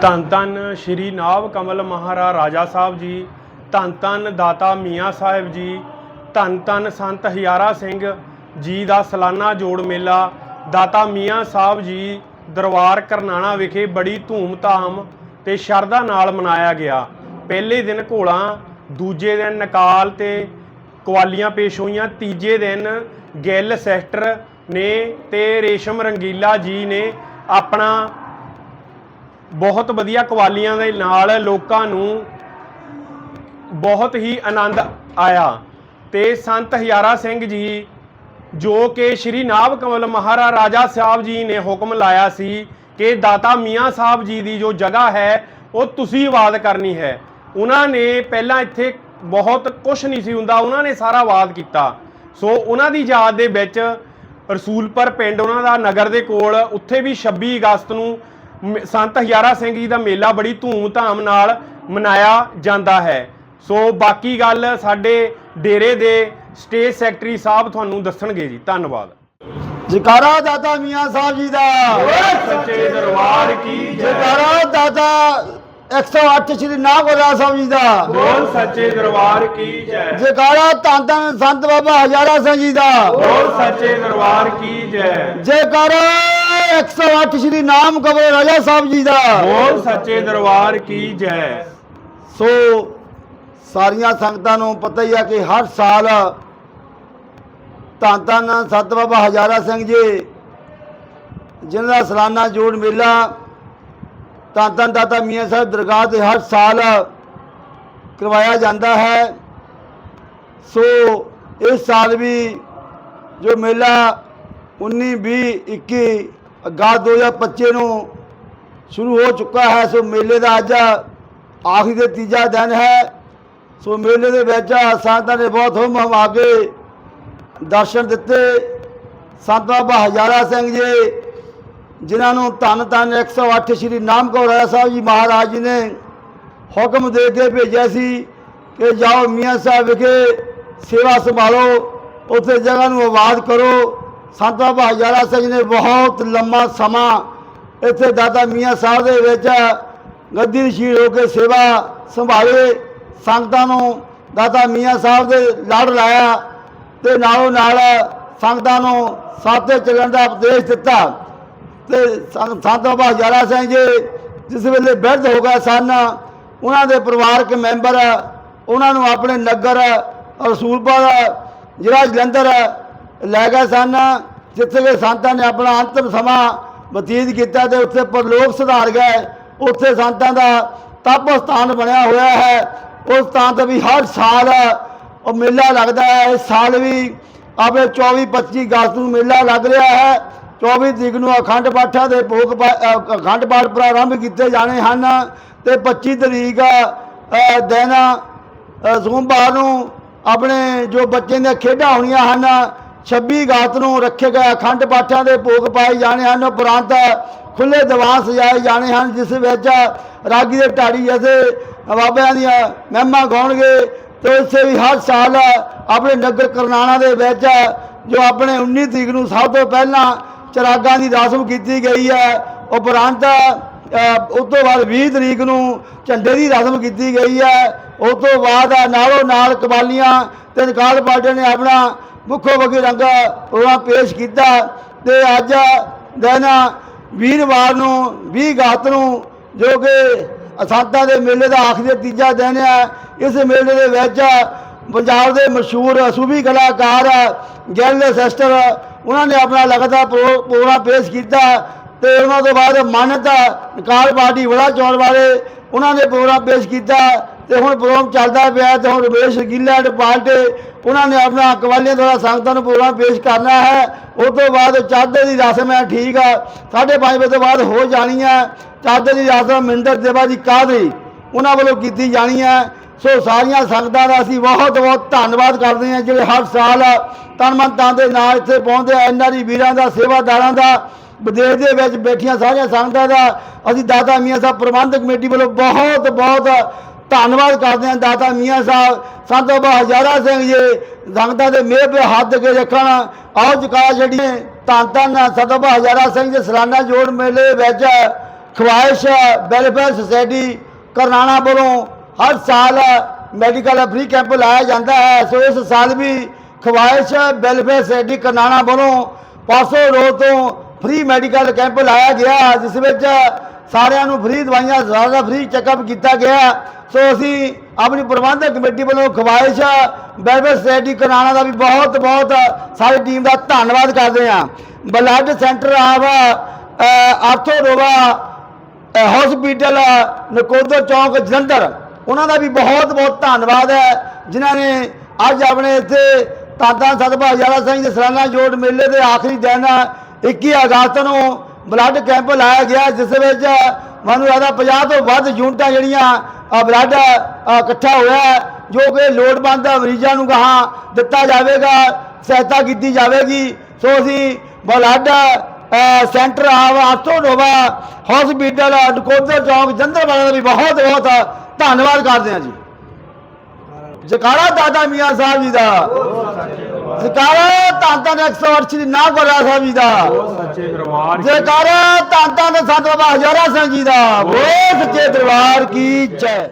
ਧੰਨ ਧੰਨ ਸ਼੍ਰੀ ਨਾਭ ਕਮਲ ਮਹਾਰਾ ਰਾਜਾ ਸਾਹਿਬ ਜੀ, ਧੰਨ ਧੰਨ ਦਾਤਾ ਮੀਆਂ ਸਾਹਿਬ ਜੀ, ਧੰਨ ਧੰਨ ਸੰਤ ਹਜ਼ਾਰਾ ਸਿੰਘ ਜੀ ਦਾ ਸਾਲਾਨਾ ਜੋੜ ਮੇਲਾ, ਦਾਤਾ ਮੀਆਂ ਸਾਹਿਬ ਜੀ ਦਰਬਾਰ ਕਰਨਾਣਾ ਵਿਖੇ ਬੜੀ ਧੂਮ-ਧਾਮ ਤੇ ਸ਼ਰਧਾ ਨਾਲ ਮਨਾਇਆ ਗਿਆ। ਪਹਿਲੇ ਦਿਨ ਘੋਲਾਂ, ਦੂਜੇ ਦਿਨ ਨਕਾਲ ਤੇ ਕਵਾਲੀਆਂ ਪੇਸ਼ ਹੋਈਆਂ, ਤੀਜੇ ਦਿਨ ਗਿੱਲ ਸੈਕਟਰ ਨੇ ਤੇ ਰੇਸ਼ਮ ਰੰਗੀਲਾ ਜੀ ਨੇ ਆਪਣਾ ਬਹੁਤ ਵਧੀਆ ਕਵਾਲੀਆਂ ਦੇ ਨਾਲ ਲੋਕਾਂ ਨੂੰ ਬਹੁਤ ਹੀ ਆਨੰਦ ਆਇਆ। ਤੇ ਸੰਤ ਹਜ਼ਾਰਾ ਸਿੰਘ ਜੀ, ਜੋ ਕਿ ਸ਼੍ਰੀ ਨਾਭ ਕਮਲ ਮਹਾਰਾ ਰਾਜਾ ਸਾਹਿਬ ਜੀ ਨੇ ਹੁਕਮ ਲਾਇਆ ਸੀ ਕਿ ਦਾਤਾ ਮੀਆਂ ਸਾਹਿਬ ਜੀ ਦੀ ਜੋ ਜਗ੍ਹਾ ਹੈ, ਉਹ ਤੁਸੀਂ ਆਵਾਦ ਕਰਨੀ ਹੈ। ਉਹਨਾਂ ਨੇ ਪਹਿਲਾਂ ਇੱਥੇ ਬਹੁਤ ਕੁਝ ਨਹੀਂ ਸੀ ਹੁੰਦਾ, ਉਹਨਾਂ ਨੇ ਸਾਰਾ ਆਬਾਦ ਕੀਤਾ। ਸੋ ਉਹਨਾਂ ਦੀ ਯਾਦ ਦੇ ਵਿੱਚ ਰਸੂਲਪੁਰ ਪਿੰਡ ਉਹਨਾਂ ਦਾ ਨਗਰ ਦੇ ਕੋਲ, ਉੱਥੇ ਵੀ 26 ਅਗਸਤ ਨੂੰ ਸੰਤ ਹਜ਼ਾਰਾ ਸਿੰਘ ਜੀ ਦਾ ਮੇਲਾ ਬੜੀ ਧੂਮ-ਧਾਮ ਨਾਲ ਮਨਾਇਆ ਜਾਂਦਾ ਹੈ। ਸੋ ਬਾਕੀ ਗੱਲ ਸਾਡੇ ਡੇਰੇ ਦੇ ਸਟੇਜ ਸੈਕਟਰੀ ਸਾਹਿਬ ਤੁਹਾਨੂੰ ਦੱਸਣਗੇ ਜੀ। ਧੰਨਵਾਦ। ਜਕਾਰਾ ਦਾਤਾ ਮੀਆਂ ਸਾਹਿਬ ਜੀ ਦਾ। ਸੱਚੇ ਦਰਬਾਰ ਕੀ ਜਕਾਰਾ ਦਾਤਾ 108 ਸ਼੍ਰੀ ਨਾਗੋਰਾ ਸਾਹਿਬ ਜੀ ਦਾ। ਬੋਲ ਸੱਚੇ ਦਰਬਾਰ ਕੀ ਜੈ। ਜਕਾਰਾ ਧੰਨ ਸੰਤ ਬਾਬਾ ਹਜ਼ਾਰਾ ਸਿੰਘ ਜੀ ਦਾ। ਬੋਲ ਸੱਚੇ ਦਰਬਾਰ ਕੀ ਜੈ। ਜਕਾਰਾ 108 ਸ਼੍ਰੀ ਨਾਮ ਕਬਰ ਰਾਜਾ ਸਾਹਿਬ ਜੀ ਦਾ। ਬੋਲ ਸੱਚੇ ਦਰਬਾਰ ਕੀ ਜੈ। ਸੋ ਸਾਰੀਆਂ ਸੰਗਤਾਂ ਨੂੰ ਪਤਾ ਹੀ ਆ ਕਿ ਹਰ ਸਾਲ ਧੰਨ ਧੰਨ ਸੰਤ ਬਾਬਾ ਹਜ਼ਾਰਾ ਸਿੰਘ ਜੀ ਜਿਨ੍ਹਾਂ ਦਾ ਸਾਲਾਨਾ ਜੋੜ ਮੇਲਾ ਧੰਨ ਧੰਨ ਦਾਤਾ ਮੀਆਂ ਸਾਹਿਬ ਦਰਗਾਹ ਤੇ ਹਰ ਸਾਲ ਕਰਵਾਇਆ ਜਾਂਦਾ ਹੈ। ਸੋ ਇਸ ਸਾਲ ਵੀ ਜੋ ਮੇਲਾ 19 20 21 ਅਗਸਤ 2025 ਨੂੰ ਸ਼ੁਰੂ ਹੋ ਚੁੱਕਾ ਹੈ, ਸੋ ਮੇਲੇ ਦਾ ਅੱਜ ਆਖਰੀ ਦੇ ਤੀਜਾ ਦਿਨ ਹੈ। ਸੋ ਮੇਲੇ ਦੇ ਵਿੱਚ ਸੰਗਤਾਂ ਨੇ ਬਹੁਤ ਹੁਮ ਹਮਾ ਕੇ ਦਰਸ਼ਨ ਦਿੱਤੇ। ਸੰਤ ਬਾਬਾ ਹਜ਼ਾਰਾ ਸਿੰਘ ਜੀ, ਜਿਨ੍ਹਾਂ ਨੂੰ ਧੰਨ ਧੰਨ 108 ਸ਼੍ਰੀ ਨਾਮਕੌਰ ਰਾਏ ਸਾਹਿਬ ਜੀ ਮਹਾਰਾਜ ਜੀ ਨੇ ਹੁਕਮ ਦੇ ਕੇ ਭੇਜਿਆ ਸੀ ਕਿ ਜਾਓ ਮੀਆਂ ਸਾਹਿਬ ਵਿਖੇ ਸੇਵਾ ਸੰਭਾਲੋ, ਉੱਥੇ ਜਗ੍ਹਾ ਨੂੰ ਆਬਾਦ ਕਰੋ। ਸੰਤ ਬਾਬਾ ਹਜ਼ਾਰਾ ਸਿੰਘ ਨੇ ਬਹੁਤ ਲੰਮਾ ਸਮਾਂ ਇੱਥੇ ਦਾਦਾ ਮੀਆਂ ਸਾਹਿਬ ਦੇ ਵਿੱਚ ਗੱਦੀ ਨਸ਼ੀਰ ਹੋ ਕੇ ਸੇਵਾ ਸੰਭਾਲੇ, ਸੰਗਤਾਂ ਨੂੰ ਦਾਦਾ ਮੀਆਂ ਸਾਹਿਬ ਦੇ ਲੜ ਲਾਇਆ ਤੇ ਨਾਲੋਂ ਨਾਲ ਸੰਗਤਾਂ ਨੂੰ ਸਾਥੇ ਚੱਲਣ ਦਾ ਉਪਦੇਸ਼ ਦਿੱਤਾ। ਤੇ ਸੰਤ ਸੰਤ ਬਾਬਾ ਹਜ਼ਾਰਾ ਸਿੰਘ ਜੀ ਜਿਸ ਵੇਲੇ ਬਿਰਧ ਹੋ ਗਏ ਸਨ, ਉਹਨਾਂ ਦੇ ਪਰਿਵਾਰਕ ਮੈਂਬਰ, ਉਹਨਾਂ ਨੂੰ ਆਪਣੇ ਨਗਰ, ਰਸੂਲਪੁਰ, ਜਿਹੜਾ ਜਲੰਧਰ ਲੈ ਗਏ ਸਨ, ਜਿੱਥੇ ਕਿ ਸੰਤਾਂ ਨੇ ਆਪਣਾ ਅੰਤਮ ਸਮਾਂ ਬਤੀਤ ਕੀਤਾ ਤੇ ਉੱਥੇ ਪਰਲੋਕ ਸੁਧਾਰ ਗਏ। ਉੱਥੇ ਸੰਤਾਂ ਦਾ ਤਪ ਸਥਾਨ ਬਣਿਆ ਹੋਇਆ ਹੈ। ਉਸ ਸਥਾਨ ਤੇ ਵੀ ਹਰ ਸਾਲ ਉਹ ਮੇਲਾ ਲੱਗਦਾ ਹੈ। ਇਸ ਸਾਲ ਵੀ ਆਪਣੇ 24 25 ਅਗਸਤ ਨੂੰ ਮੇਲਾ ਲੱਗ ਰਿਹਾ ਹੈ। 24 ਤਰੀਕ ਨੂੰ ਅਖੰਡ ਪਾਠਾਂ ਦੇ ਭੋਗ ਪਾ- ਅਖੰਡ ਪਾਠ ਪ੍ਰਾਰੰਭ ਕੀਤੇ ਜਾਣੇ ਹਨ ਤੇ 25 ਤਰੀਕ ਦਿਨ ਸੋਮਵਾਰ ਨੂੰ ਆਪਣੇ ਜੋ ਬੱਚੇ ਦੀਆਂ ਖੇਡਾਂ ਹੋਣੀਆਂ ਹਨ 26 ਅਗਸਤ ਨੂੰ ਰੱਖੇ ਗਏ ਅਖੰਡ ਪਾਠਾਂ ਦੇ ਭੋਗ ਪਾਏ ਜਾਣੇ ਹਨ। ਉਪਰੰਤ ਖੁੱਲੇ ਦੀਵਾਨ ਸਜਾਏ ਜਾਣੇ ਹਨ, ਜਿਸ ਵਿੱਚ ਰਾਗੀ ਦੇ ਢਾੜੀ ਜੈਸੇ ਬਾਬਿਆਂ ਦੀਆਂ ਮਹਿਮਾ ਗਾਉਣਗੇ ਤੇ ਇਸੇ ਵੀ ਹਰ ਸਾਲ ਆਪਣੇ ਨਗਰ ਕਰਨਾਣਾ ਦੇ ਵਿੱਚ, ਜੋ ਆਪਣੇ 19 ਤਰੀਕ ਨੂੰ ਸਭ ਤੋਂ ਪਹਿਲਾਂ ਚਰਾਗਾਂ ਦੀ ਰਸਮ ਕੀਤੀ ਗਈ ਹੈ, ਉਪਰੰਤ ਉਸ ਤੋਂ ਬਾਅਦ 20 ਤਰੀਕ ਨੂੰ ਝੰਡੇ ਦੀ ਰਸਮ ਕੀਤੀ ਗਈ ਹੈ। ਉਸ ਤੋਂ ਬਾਅਦ ਨਾਲੋਂ ਨਾਲ ਕਵਾਲੀਆਂ ਤੇ ਨਿਕਾਲ ਪਾਰਟੀ ਨੇ ਆਪਣਾ ਮੁੱਖੋ ਵਗੀ ਰੰਗ ਪ੍ਰੋਗਰਾਮ ਪੇਸ਼ ਕੀਤਾ ਤੇ ਅੱਜ ਦਿਨ ਵੀਰਵਾਰ ਨੂੰ 20 ਅਗਸਤ ਨੂੰ ਜੋ ਕਿ ਅਸਾਂਤਾਂ ਦੇ ਮੇਲੇ ਦਾ ਆਖਰੀ ਤੀਜਾ ਦਿਨ ਹੈ ਇਸ ਮੇਲੇ ਦੇ ਵਿੱਚ ਪੰਜਾਬ ਦੇ ਮਸ਼ਹੂਰ ਸੂਫੀ ਕਲਾਕਾਰ ਗਿੱਲ ਸਿਸਟਰ ਉਹਨਾਂ ਨੇ ਆਪਣਾ ਲਗਾਤਾਰ ਪ੍ਰੋ- ਪ੍ਰੋਗਰਾਮ ਪੇਸ਼ ਕੀਤਾ ਤੇ ਉਹਨਾਂ ਤੋਂ ਬਾਅਦ ਮਾਨਤਾ ਨਿਕਾਲ ਪਾਰਟੀ ਵੜਾ ਚੌੜ ਵਾਲੇ ਉਹਨਾਂ ਨੇ ਪ੍ਰੋਗਰਾਮ ਪੇਸ਼ ਕੀਤਾ ਤੇ ਹੁਣ ਪ੍ਰੋਗਰਾਮ ਚੱਲਦਾ ਪਿਆ ਤੇ ਹੁਣ ਰਮੇਸ਼ ਗਿੱਲ ਐਂਡ ਪਾਰਟੀ ਉਹਨਾਂ ਨੇ ਆਪਣਾ ਕਵਾਲੀਆਂ ਦੁਆਰਾ ਸੰਗਤਾਂ ਨੂੰ ਪ੍ਰੋਗਰਾਮ ਪੇਸ਼ ਕਰਨਾ ਹੈ। ਉਸ ਤੋਂ ਬਾਅਦ ਚਾਦਰ ਦੀ ਰਸਮ ਹੈ, ਠੀਕ ਆ। 5:30 ਵਜੇ ਤੋਂ ਬਾਅਦ ਹੋ ਜਾਣੀ ਹੈ। ਚਾਦਰ ਦੀ ਰਸਮ ਮਿੰਦਰ ਦੇਵਾ ਦੀ ਕਾਦਰੀ ਉਹਨਾਂ ਵੱਲੋਂ ਕੀਤੀ ਜਾਣੀ ਹੈ। ਸੋ ਸਾਰੀਆਂ ਸੰਗਤਾਂ ਦਾ ਅਸੀਂ ਬਹੁਤ ਬਹੁਤ ਧੰਨਵਾਦ ਕਰਦੇ ਹਾਂ ਜਿਹੜੇ ਹਰ ਸਾਲ ਤਨ ਮਨ ਤਨ ਦੇ ਨਾਲ ਇੱਥੇ ਪਹੁੰਚਦੇ ਐਨਆਰਈ ਵੀਰਾਂ ਦਾ, ਸੇਵਾਦਾਰਾਂ ਦਾ, ਵਿਦੇਸ਼ ਦੇ ਵਿੱਚ ਬੈਠੀਆਂ ਸਾਰੀਆਂ ਸੰਗਤਾਂ ਦਾ ਅਸੀਂ ਦਾਦਾ ਮੀਆਂ ਸਾਹਿਬ ਪ੍ਰਬੰਧਕ ਕਮੇਟੀ ਵੱਲੋਂ ਬਹੁਤ ਬਹੁਤ ਧੰਨਵਾਦ ਕਰਦੇ ਹਾਂ ਦਾਤਾ ਮੀਆਂ ਸਾਹਿਬ, ਸੰਤ ਬਾਬਾ ਹਜ਼ਾਰਾ ਸਿੰਘ ਜੀ, ਸੰਗਤਾਂ ਦੇ ਮੇਹ ਤੇ ਹੱਥ ਕੇ ਰੱਖਣ। ਆਓ ਜਕਾ ਜਿਹੜੀ ਧੰਨ ਧੰਨ ਸੰਤ ਬਾਬਾ ਹਜ਼ਾਰਾ ਸਿੰਘ ਜੀ, ਸਲਾਨਾ ਜੋੜ ਮੇਲੇ ਵਿੱਚ ਖਵਾਇਸ਼ ਵੈਲਫੇਅਰ ਸੁਸਾਇਟੀ ਕਰਨਾਣਾ ਵੱਲੋਂ ਹਰ ਸਾਲ ਮੈਡੀਕਲ ਫ੍ਰੀ ਕੈਂਪ ਲਾਇਆ ਜਾਂਦਾ ਹੈ। ਸੋ ਇਸ ਸਾਲ ਵੀ ਖਵਾਇਸ਼ ਵੈਲਫੇਅਰ ਸੁਸਾਇਟੀ ਕਰਨਾਣਾ ਵੱਲੋਂ ਪਾਸੋ ਰੋਡ ਤੋਂ ਫ੍ਰੀ ਮੈਡੀਕਲ ਕੈਂਪ ਲਾਇਆ ਗਿਆ, ਜਿਸ ਵਿੱਚ ਸਾਰਿਆਂ ਨੂੰ ਫ੍ਰੀ ਦਵਾਈਆਂ ਸਾਰਾ ਫ੍ਰੀ ਚੈੱਕਅਪ ਕੀਤਾ ਗਿਆ। ਸੋ ਅਸੀਂ ਆਪਣੀ ਪ੍ਰਬੰਧਕ ਕਮੇਟੀ ਵੱਲੋਂ ਖਵਾਇਸ਼ ਵੈਲਫੇਅਰ ਸੁਸਾਇਟੀ ਕਰਨਾਣਾ ਦਾ ਵੀ ਬਹੁਤ ਬਹੁਤ ਸਾਰੀ ਟੀਮ ਦਾ ਧੰਨਵਾਦ ਕਰਦੇ ਹਾਂ। Blood centre of ਆਰਥੋ ਰੋਵਾ hospital Nakodar ਚੌਂਕ, ਜਲੰਧਰ। ਉਹਨਾਂ ਦਾ ਵੀ ਬਹੁਤ ਬਹੁਤ ਧੰਨਵਾਦ ਹੈ, ਜਿਨ੍ਹਾਂ ਨੇ ਅੱਜ ਆਪਣੇ ਇੱਥੇ ਤਾਦਾ ਸਤਭਾ ਹਜ਼ਾਰਾ ਸਿੰਘ ਦੇ ਸਾਲਾਨਾ ਜੋੜ ਮੇਲੇ ਦੇ ਆਖਰੀ ਦਿਨ 21 ਅਗਸਤ ਨੂੰ ਬਲੱਡ ਕੈਂਪ ਲਾਇਆ ਗਿਆ ਜਿਸ ਵਿੱਚ ਮੈਨੂੰ ਲੱਗਦਾ 50 ਤੋਂ ਵੱਧ ਯੂਨਿਟਾਂ ਜਿਹੜੀਆਂ ਬਲੱਡ ਇਕੱਠਾ ਹੋਇਆ ਜੋ ਕਿ ਲੋੜਵੰਦ ਮਰੀਜ਼ਾਂ ਨੂੰ ਗਾਹਾਂ ਦਿੱਤਾ ਜਾਵੇਗਾ ਸਹਾਇਤਾ ਕੀਤੀ ਜਾਵੇਗੀ। ਸੋ ਅਸੀਂ ਬਲੱਡ ਅ, ਸੈਂਟਰ ਆਵ ਆਸਟੋਨੋਵਾ ਹਸਪੀਟਲ ਨਕੋਦਰ ਚੌਂਕ ਜੰਦਰ ਵਾਲਿਆਂ ਦਾ ਵੀ ਬਹੁਤ ਬਹੁਤ ਧੰਨਵਾਦ ਕਰਦੇ ਹਾਂ ਜੀ। ਜਕਾਰਾ ਦਾਦਾ ਮੀਆਂ ਸਾਹਿਬ ਜੀ ਦਾ। ਜਕਾਰਾ ਧੰਨ ਧੰਨ 108 ਸ਼੍ਰੀ ਨਾਗਵਰਾ ਸਾਹਿਬ ਜੀ ਦਾ। ਸੱਚੇ ਦਰਬਾਰ ਜਕਾਰਾ ਧੰਨ ਧੰਨ ਸੰਤ ਬਾਬਾ ਹਜ਼ਾਰਾ ਸਿੰਘ ਜੀ ਦਾ। ਬੋਲ ਸੱਚੇ ਦਰਬਾਰ ਕੀ ਜੈ।